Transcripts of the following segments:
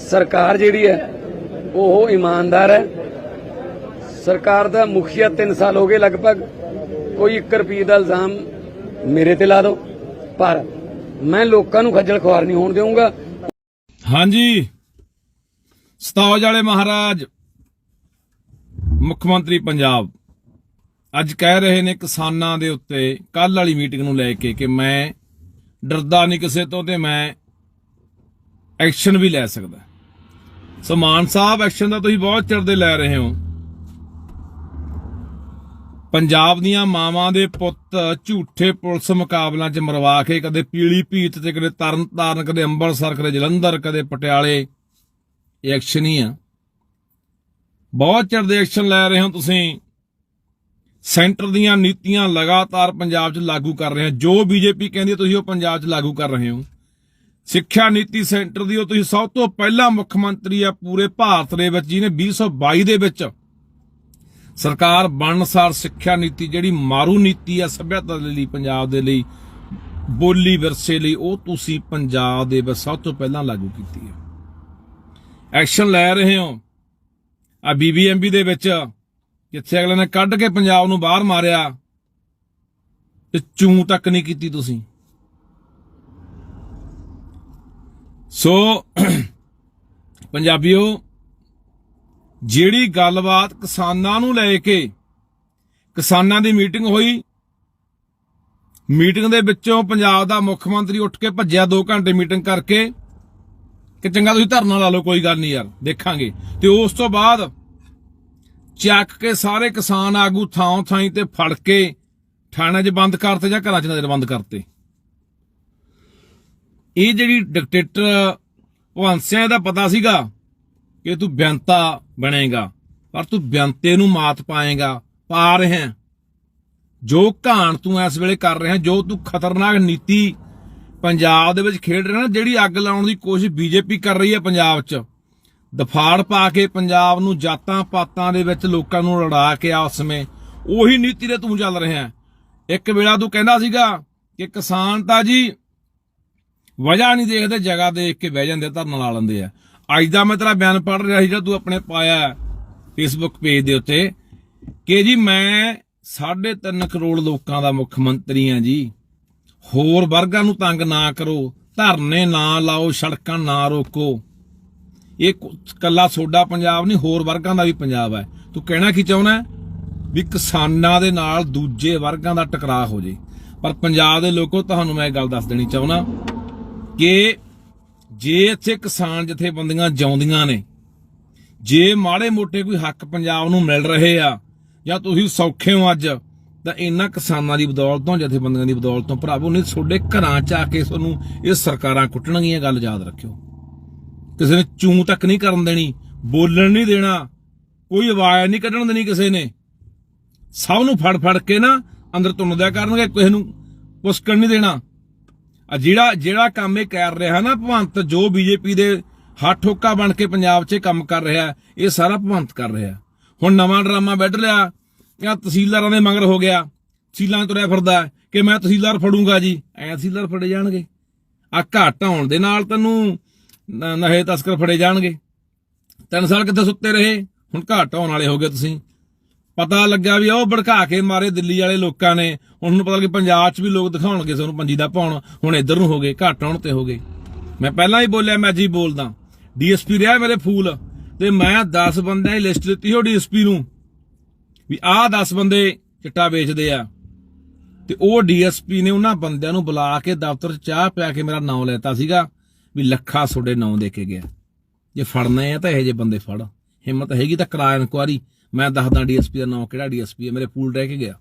ਸਰਕਾਰ ਜਿਹੜੀ ਹੈ, ਉਹ ਇਮਾਨਦਾਰ ਹੈ। ਸਰਕਾਰ ਦਾ ਮੁਖੀਆ 3 ਸਾਲ ਹੋ ਗਏ ਲਗਭਗ। ਕੋਈ 1 ਰੁਪਏ ਦਾ ਇਲਜ਼ਾਮ ਮੇਰੇ ਤੇ ਲਾ ਦਿਓ। ਪਰ ਮੈਂ ਲੋਕਾਂ ਨੂੰ ਖੱਜਲ ਖੁਆਰ ਨਹੀਂ ਹੋਣ ਦੇਵਾਂਗਾ ਹਾਂਜੀ। ਸਤੌਜ ਵਾਲੇ ਮਹਾਰਾਜ, ਮੁੱਖ ਮੰਤਰੀ ਪੰਜਾਬ। ਅੱਜ ਕਹਿ ਰਹੇ ਨੇ ਕਿਸਾਨਾਂ ਦੇ ਉੱਤੇ ਕੱਲ ਵਾਲੀ ਮੀਟਿੰਗ ਨੂੰ ਲੈ ਕੇ ਕਿ ਮੈਂ ਡਰਦਾ ਨਹੀਂ ਕਿਸੇ ਤੋਂ ਤੇ ਮੈਂ ਐਕਸ਼ਨ ਵੀ ਲੈ ਸਕਦਾ। ਸੋ ਮਾਨ ਸਾਹਿਬ, ਐਕਸ਼ਨ ਦਾ ਤੁਸੀਂ ਬਹੁਤ ਚਿਰ ਦੇ ਲੈ ਰਹੇ ਹੋ। ਪੰਜਾਬ ਦੀਆਂ ਮਾਵਾਂ ਦੇ ਪੁੱਤ ਝੂਠੇ ਪੁਲਿਸ ਮੁਕਾਬਲਿਆਂ 'ਚ ਮਰਵਾ ਕੇ ਕਦੇ ਪੀਲੀ ਭੀਤ ਤੇ, ਕਦੇ ਤਰਨ ਤਾਰਨ ਕਦੇ ਅੰਮ੍ਰਿਤਸਰ ਕਦੇ ਜਲੰਧਰ, ਕਦੇ ਪਟਿਆਲੇ, ਇਹ ਐਕਸ਼ਨ ਹੀ ਆ। ਬਹੁਤ ਚਿਰ ਦੇ ਐਕਸ਼ਨ ਲੈ ਰਹੇ ਹੋ ਤੁਸੀਂ। ਸੈਂਟਰ ਦੀਆਂ ਨੀਤੀਆਂ ਲਗਾਤਾਰ ਪੰਜਾਬ 'ਚ ਲਾਗੂ ਕਰ ਰਹੇ ਹੋ। ਜੋ ਬੀਜੇਪੀ ਕਹਿੰਦੀ ਤੁਸੀਂ ਉਹ ਪੰਜਾਬ 'ਚ ਲਾਗੂ ਕਰ ਰਹੇ ਹੋ। ਸਿੱਖਿਆ ਨੀਤੀ ਸੈਂਟਰ ਦੀ, ਉਹ ਤੁਸੀਂ ਸਭ ਤੋਂ ਪਹਿਲਾ ਮੁੱਖ ਮੰਤਰੀ ਆ ਪੂਰੇ ਭਾਰਤ ਦੇ ਵਿੱਚ, ਜਿਹਨੇ 2022 ਦੇ ਵਿੱਚ ਸਰਕਾਰ ਬਣਨਸਾਰ ਸਿੱਖਿਆ ਨੀਤੀ, ਜਿਹੜੀ ਮਾਰੂ ਨੀਤੀ ਆ ਸੱਭਿਅਤਾ ਦੇ ਲਈ, ਪੰਜਾਬ ਦੇ ਲਈ, ਬੋਲੀ ਵਿਰਸੇ ਲਈ, ਉਹ ਤੁਸੀਂ ਪੰਜਾਬ ਦੇ ਵਿੱਚ ਸਭ ਤੋਂ ਪਹਿਲਾਂ ਲਾਗੂ ਕੀਤੀ ਹੈ ਐਕਸ਼ਨ ਲੈ ਰਹੇ ਹੋ। ਆ ਬੀਬੀਐਮਬੀ ਦੇ ਵਿੱਚ, ਜਿੱਥੇ ਅਗਲੇ ਨੇ ਕੱਢ ਕੇ ਪੰਜਾਬ ਨੂੰ ਬਾਹਰ ਮਾਰਿਆ, ਤੇ ਚੂੰ ਤੱਕ ਨਹੀਂ ਕੀਤੀ ਤੁਸੀਂ। ਸੋ ਪੰਜਾਬੀਓ, ਜਿਹੜੀ ਗੱਲਬਾਤ ਕਿਸਾਨਾਂ ਨੂੰ ਲੈ ਕੇ ਕਿਸਾਨਾਂ ਦੀ ਮੀਟਿੰਗ ਹੋਈ, ਮੀਟਿੰਗ ਦੇ ਵਿੱਚੋਂ ਪੰਜਾਬ ਦਾ ਮੁੱਖ ਮੰਤਰੀ ਉੱਠ ਕੇ ਭੱਜਿਆ 2 ਘੰਟੇ ਮੀਟਿੰਗ ਕਰਕੇ ਕਿ ਚੰਗਾ ਤੁਸੀਂ ਧਰਨਾ ਲਾ ਲਓ, ਕੋਈ ਗੱਲ ਨਹੀਂ ਯਾਰ, ਦੇਖਾਂਗੇ। ਤੇ ਉਸ ਤੋਂ ਬਾਅਦ ਚੱਕ ਕੇ ਸਾਰੇ ਕਿਸਾਨ ਆਗੂ ਥਾਂ ਥਾਂ ਤੇ ਫੜ ਕੇ ਥਾਣਿਆਂ 'ਚ ਬੰਦ ਕਰਤੇ ਜਾਂ ਘਰਾਂ 'ਚ ਨਜ਼ਰ ਬੰਦ ਕਰਤੇ। ਇਹ ਜਿਹੜੀ ਡਿਕਟੇਟਰ ਭਗਵੰਤ ਸਿੰਘ ਦਾ ਪਤਾ ਸੀਗਾ ਕਿ ਤੂੰ ਬੇਅੰਤਾ ਬਣੇਗਾ, ਪਰ ਤੂੰ ਬੇਅੰਤੇ ਨੂੰ ਮਾਤ ਪਾਏਗਾ, ਪਾ ਰਿਹਾ ਜੋ ਘਾਣ ਤੂੰ ਇਸ ਵੇਲੇ ਕਰ ਰਿਹਾ, ਜੋ ਤੂੰ ਖਤਰਨਾਕ ਨੀਤੀ ਪੰਜਾਬ ਦੇ ਵਿੱਚ ਖੇਡ ਰਿਹਾ ਨਾ, ਜਿਹੜੀ ਅੱਗ ਲਾਉਣ ਦੀ ਕੋਸ਼ਿਸ਼ ਬੀਜੇਪੀ ਕਰ ਰਹੀ ਹੈ ਪੰਜਾਬ 'ਚ, ਦਫਾੜ ਪਾ ਕੇ ਪੰਜਾਬ ਨੂੰ ਜਾਤਾਂ ਪਾਤਾਂ ਦੇ ਵਿੱਚ ਲੋਕਾਂ ਨੂੰ ਲੜਾ ਕੇ ਆ ਉਸ ਸਮੇਂ ਉਹੀ ਨੀਤੀ ਤੇ ਤੂੰ ਚੱਲ ਰਿਹਾ ਇੱਕ ਵੇਲਾ ਤੂੰ ਕਹਿੰਦਾ ਸੀਗਾ ਕਿ ਕਿਸਾਨ ਤਾਂ ਜੀ ਵਜ੍ਹਾ ਨਹੀਂ ਦੇਖਦੇ, ਜਗ੍ਹਾ ਦੇਖ ਕੇ ਬਹਿ ਜਾਂਦੇ ਧਰਨਾ ਲਾ ਲੈਂਦੇ ਆ। ਅੱਜ ਦਾ ਮੈਂ ਤੇਰਾ ਬਿਆਨ ਪੜ੍ਹ ਰਿਹਾ ਸੀ ਜਿਹੜਾ ਤੂੰ ਆਪਣੇ ਪਾਇਆ ਫੇਸਬੁੱਕ ਪੇਜ ਦੇ ਉੱਤੇ ਕਿ ਜੀ ਮੈਂ 3.5 ਕਰੋੜ ਲੋਕਾਂ ਦਾ ਮੁੱਖ ਮੰਤਰੀ ਆ ਜੀ। ਹੋਰ ਵਰਗਾਂ ਨੂੰ ਤੰਗ ਨਾ ਕਰੋ, ਧਰਨੇ ਨਾ ਲਾਓ, ਸੜਕਾਂ ਨਾ ਰੋਕੋ। ਇਹ ਕੁ- ਕੱਲਾ ਸੋਡਾ ਪੰਜਾਬ ਨਹੀਂ, ਹੋਰ ਵਰਗਾਂ ਦਾ ਵੀ ਪੰਜਾਬ ਹੈ ਤੂੰ ਕਹਿਣਾ ਕੀ ਚਾਹੁੰਦਾ ਵੀ ਕਿਸਾਨਾਂ ਦੇ ਨਾਲ ਦੂਜੇ ਵਰਗਾਂ ਦਾ ਟਕਰਾਅ ਹੋ ਜੇ। ਪਰ ਪੰਜਾਬ ਦੇ ਲੋਕੋ, ਤੁਹਾਨੂੰ ਮੈਂ ਇਹ ਗੱਲ ਦੱਸ ਦੇਣੀ ਚਾਹੁੰਦਾ ਕਿ ਜੇ ਇੱਥੇ ਕਿਸਾਨ ਜਥੇਬੰਦੀਆਂ ਜਾਉਂਦੀਆਂ ਨੇ, ਜੇ ਮਾੜੇ ਮੋਟੇ ਕੋਈ ਹੱਕ ਪੰਜਾਬ ਨੂੰ ਮਿਲ ਰਹੇ ਆ, ਜਾਂ ਤੁਸੀਂ ਸੌਖੇ ਹੋ ਅੱਜ, ਤਾਂ ਇਹਨਾਂ ਕਿਸਾਨਾਂ ਦੀ ਬਦੌਲਤ ਤੋਂ ਜਥੇਬੰਦੀਆਂ ਦੀ ਬਦੌਲਤ ਤੋਂ ਭਰਾਵੋ, ਨਹੀਂ ਤੁਹਾਡੇ ਘਰਾਂ ਚ ਆ ਕੇ ਤੁਹਾਨੂੰ ਇਹ ਸਰਕਾਰਾਂ ਕੁੱਟਣਗੀਆਂ ਗੱਲ ਯਾਦ ਰੱਖਿਓ। ਕਿਸੇ ਨੇ ਚੂੰ ਤੱਕ ਨਹੀਂ ਕਰਨ ਦੇਣੀ, ਬੋਲਣ ਨਹੀਂ ਦੇਣਾ, ਕੋਈ ਆਵਾਜ਼ ਨਹੀਂ ਕੱਢਣ ਦੇਣੀ ਕਿਸੇ ਨੇ। ਸਭ ਨੂੰ ਫੜ ਫੜ ਕੇ ਨਾ ਅੰਦਰ ਤੁੰਨਦਿਆ ਕਰਨਗੇ, ਕਿਸੇ ਨੂੰ ਪੁਸਕਣ ਨਹੀਂ ਦੇਣਾ। ਜਿਹੜਾ ਜਿਹੜਾ ਕੰਮ ਇਹ ਕਰ ਰਿਹਾ ਨਾ ਭਵੰਤ, ਜੋ ਬੀਜੇਪੀ ਦੇ ਹੱਥ ਠੋਕਾ ਬਣ ਕੇ ਪੰਜਾਬ 'ਚ ਕੰਮ ਕਰ ਰਿਹਾ, ਇਹ ਸਾਰਾ ਭਵੰਤ ਕਰ ਰਿਹਾ। ਹੁਣ ਨਵਾਂ ਡਰਾਮਾ ਵੱਢ ਲਿਆ ਜਾਂ ਤਹਿਸੀਲਦਾਰਾਂ ਦੇ ਮਗਰ ਹੋ ਗਿਆ, ਤਹਿਸੀਲਾਂ 'ਚ ਤੁਰਿਆ ਫਿਰਦਾ ਕਿ ਮੈਂ ਤਹਿਸੀਲਦਾਰ ਫੜੂੰਗਾ ਜੀ, ਐ ਤਹਿਸੀਲਦਾਰ ਫੜੇ ਜਾਣਗੇ। ਆ ਘਾਟ ਆਉਣ ਦੇ ਨਾਲ ਤੈਨੂੰ ਨਹੇ ਤਸਕਰ ਫੜੇ ਜਾਣਗੇ। ਤਿੰਨ ਸਾਲ ਕਿੱਥੇ ਸੁੱਤੇ ਰਹੇ? ਹੁਣ ਘਾਟ ਆਉਣ ਵਾਲੇ ਹੋ ਗਏ ਤੁਸੀਂ। ਪਤਾ ਲੱਗਾ ਵੀ ਉਹ ਭੜਕਾ ਕੇ ਮਾਰੇ ਦਿੱਲੀ ਵਾਲੇ ਲੋਕਾਂ ਨੇ। ਹੁਣ ਨੂੰ ਪਤਾ ਲੱਗ ਪੰਜਾਬ 'ਚ ਵੀ ਲੋਕ ਦਿਖਾਉਣਗੇ ਸਾਨੂੰ ਪੰਜੀ ਦਾ ਪਾਉਣ। ਹੁਣ ਇੱਧਰ ਨੂੰ ਹੋ ਗਏ, ਘੱਟ ਆਉਣ ਤੇ ਹੋ ਗਏ। ਮੈਂ ਪਹਿਲਾਂ ਹੀ ਬੋਲਿਆ, ਮੈਂ ਜੀ ਬੋਲਦਾ। ਡੀਐਸਪੀ ਰਿਹਾ ਮੇਰੇ ਫੂਲ। ਤੇ ਮੈਂ 10 ਬੰਦਿਆਂ ਦੀ ਲਿਸਟ ਦਿੱਤੀ ਉਹ ਡੀਐਸਪੀ ਨੂੰ। ਵੀ ਆਹ 10 ਬੰਦੇ ਚਿੱਟਾ ਵੇਚਦੇ ਆ। ਤੇ ਉਹ ਡੀਐਸਪੀ ਨੇ ਉਹਨਾਂ ਬੰਦਿਆਂ ਨੂੰ ਬੁਲਾ ਕੇ ਦਫ਼ਤਰ 'ਚ ਚਾਹ ਪਿਆ ਕੇ ਮੇਰਾ ਨਾਮ ਲੈਤਾ ਸੀਗਾ। ਵੀ ਲੱਖਾ ਤੁਹਾਡੇ ਨਾਂ ਦੇ ਕੇ ਗਿਆ। ਜੇ ਫੜਨਾ ਆ ਤਾਂ ਇਹੋ ਜਿਹੇ ਬੰਦੇ ਫੜ। ਹਿੰਮਤ ਹੈਗੀ ਤਾਂ ਕਰਾ ਇਨਕੁਆਰੀ। ਮੈਂ ਦੱਸਦਾ ਡੀਐਸਪੀ ਦਾ ਨਾਮ ਕਿਹੜਾ ਡੀਐਸਪੀ ਹੈ, ਮੇਰੇ ਪੂਲ ਰਹਿ ਕੇ ਗਿਆ।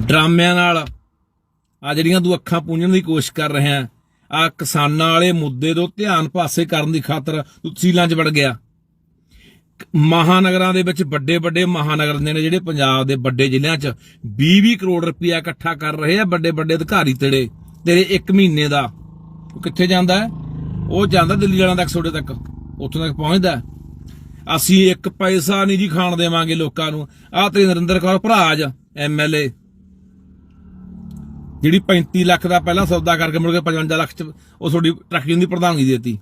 ਡਰਾਮਿਆਂ ਨਾਲ ਆ ਜਿਹੜੀਆਂ ਤੂੰ ਅੱਖਾਂ ਪੂੰਝਣ ਦੀ ਕੋਸ਼ਿਸ਼ ਕਰ ਰਿਹਾ ਆ ਕਿਸਾਨਾਂ ਵਾਲੇ ਮੁੱਦੇ ਤੋਂ ਧਿਆਨ ਪਾਸੇ ਕਰਨ ਦੀ ਖਾਤਰ ਤੂੰ ਤਹਿਸੀਲਾਂ 'ਚ ਵੜ ਗਿਆ। ਮਹਾਨਗਰਾਂ ਦੇ ਵਿੱਚ ਵੱਡੇ ਵੱਡੇ ਮਹਾਨਗਰ ਨੇ ਜਿਹੜੇ ਪੰਜਾਬ ਦੇ ਵੱਡੇ ਜ਼ਿਲ੍ਹਿਆਂ 'ਚ 20-20 ਕਰੋੜ ਰੁਪਇਆ ਇਕੱਠਾ ਕਰ ਰਹੇ ਆ ਵੱਡੇ ਵੱਡੇ ਅਧਿਕਾਰੀ ਤੇਰੇ ਤੇਰੇ 1 ਮਹੀਨੇ ਦਾ। ਉਹ ਕਿੱਥੇ ਜਾਂਦਾ ਉਹ ਜਾਂਦਾ ਦਿੱਲੀ ਵਾਲਿਆਂ ਤੱਕ ਛੋੜੇ ਤੱਕ। ਉੱਥੋਂ ਤੱਕ ਪਹੁੰਚਦਾ ਅਸੀਂ ਇੱਕ ਪੈਸਾ ਨਹੀਂ ਜੀ ਖਾਣ ਦੇਵਾਂਗੇ ਲੋਕਾਂ ਨੂੰ। ਆਹ ਤੇ ਨਰਿੰਦਰ ਕੌਰ ਭਰਾਜ ਐਮਐਲਏ ਜਿਹੜੀ 35 ਲੱਖ ਦਾ ਪਹਿਲਾਂ ਸੌਦਾ ਕਰਕੇ ਮੁੜ ਕੇ 55 ਲੱਖ ਚ ਉਹ ਤੁਹਾਡੀ ਟਰੱਕੀ ਦੀ ਪ੍ਰਧਾਨਗੀ ਦੇਤੀ।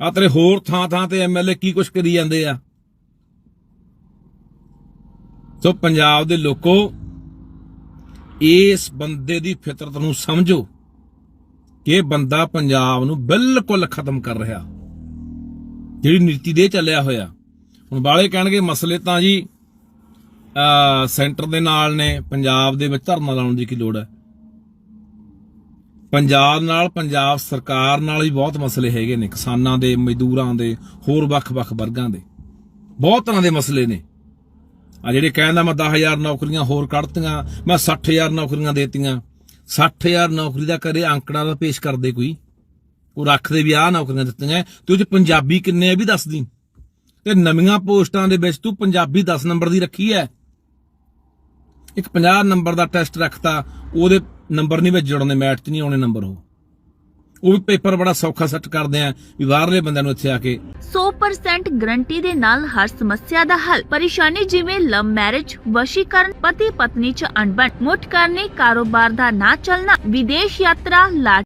ਆ ਤੇਰੇ ਹੋਰ ਥਾਂ ਥਾਂ ਤੇ ਐਮਐਲਏ ਕੀ ਕੁਛ ਕਰੀ ਜਾਂਦੇ ਆ। ਸੋ ਪੰਜਾਬ ਦੇ ਲੋਕੋ, ਇਸ ਬੰਦੇ ਦੀ ਫਿਤਰਤ ਨੂੰ ਸਮਝੋ ਕਿ ਇਹ ਬੰਦਾ ਪੰਜਾਬ ਨੂੰ ਬਿਲਕੁਲ ਖਤਮ ਕਰ ਰਿਹਾ। ਜਿਹੜੀ ਨੀਤੀ ਦੇ ਚੱਲਿਆ ਹੋਇਆ। ਹੁਣ ਬਾਲੇ ਕਹਿਣਗੇ ਮਸਲੇ ਤਾਂ ਜੀ ਸੈਂਟਰ ਦੇ ਨਾਲ ਨੇ, ਪੰਜਾਬ ਦੇ ਵਿੱਚ ਧਰਨਾ ਲਾਉਣ ਦੀ ਕੀ ਲੋੜ ਹੈ? ਪੰਜਾਬ ਨਾਲ, ਪੰਜਾਬ ਸਰਕਾਰ ਨਾਲ ਵੀ ਬਹੁਤ ਮਸਲੇ ਹੈਗੇ ਨੇ, ਕਿਸਾਨਾਂ ਦੇ, ਮਜ਼ਦੂਰਾਂ ਦੇ, ਹੋਰ ਵੱਖ-ਵੱਖ ਵਰਗਾਂ ਦੇ। ਬਹੁਤ ਤਰ੍ਹਾਂ ਦੇ ਮਸਲੇ ਨੇ। ਆ ਜਿਹੜੇ ਕਹਿੰਦਾ ਮੈਂ 10000 ਨੌਕਰੀਆਂ ਹੋਰ ਕੱਢਤੀਆਂ, ਮੈਂ 60000 ਨੌਕਰੀਆਂ ਦੇਤੀਆਂ। 60000 ਨੌਕਰੀ ਦਾ ਕਰੇ ਅੰਕੜਾ ਦਾ ਪੇਸ਼ ਕਰਦੇ ਕੋਈ। ਉਹ ਰੱਖਦੇ ਵੀ ਆਹ ਨੌਕਰੀਆਂ ਦਿੱਤੀਆਂ ਤੇ ਉਹ ਚ ਪੰਜਾਬੀ ਕਿੰਨੇ ਆ ਵੀ ਦੱਸਦੀ ਤੇ ਨਵੀਆਂ ਪੋਸਟਾਂ ਦੇ ਵਿੱਚ ਤੂੰ ਪੰਜਾਬੀ 10 ਨੰਬਰ ਦੀ ਰੱਖੀ ਹੈ ਇੱਕ 50 ਨੰਬਰ ਦਾ ਟੈਸਟ ਰੱਖਤਾ, ਉਹਦੇ ਨੰਬਰ ਨਹੀਂ ਵਿੱਚ ਜੁੜਨੇ, ਮੈਟ 'ਚ ਨਹੀਂ ਆਉਣੇ ਨੰਬਰ ਉਹ। ਉਹ ਵੀ ਪੇਪਰ ਬੜਾ ਸੌਖਾ ਸੈੱਟ ਕਰਦੇ ਆ ਵੀ ਬਾਹਰਲੇ ਬੰਦਿਆਂ ਨੂੰ ਇੱਥੇ ਆ ਕੇ। 100% ਗਰੰਟੀ ਦੇ ਨਾਲ ਹਰ ਸਮੱਸਿਆ ਦਾ ਹੱਲ। ਪਰੇਸ਼ਾਨੀ ਜਿਵੇਂ ਲਵ ਮੈਰਿਜ, ਵਸ਼ੀਕਰਨ ਪਤੀ ਪਤਨੀ ਚ ਅਣਬਣ, ਮੁੱਠ ਕਰਨੀ, ਕਾਰੋਬਾਰ ਦਾ ਨਾ ਚੱਲਣਾ, ਵਿਦੇਸ਼ ਯਾਤਰਾ ਲਾ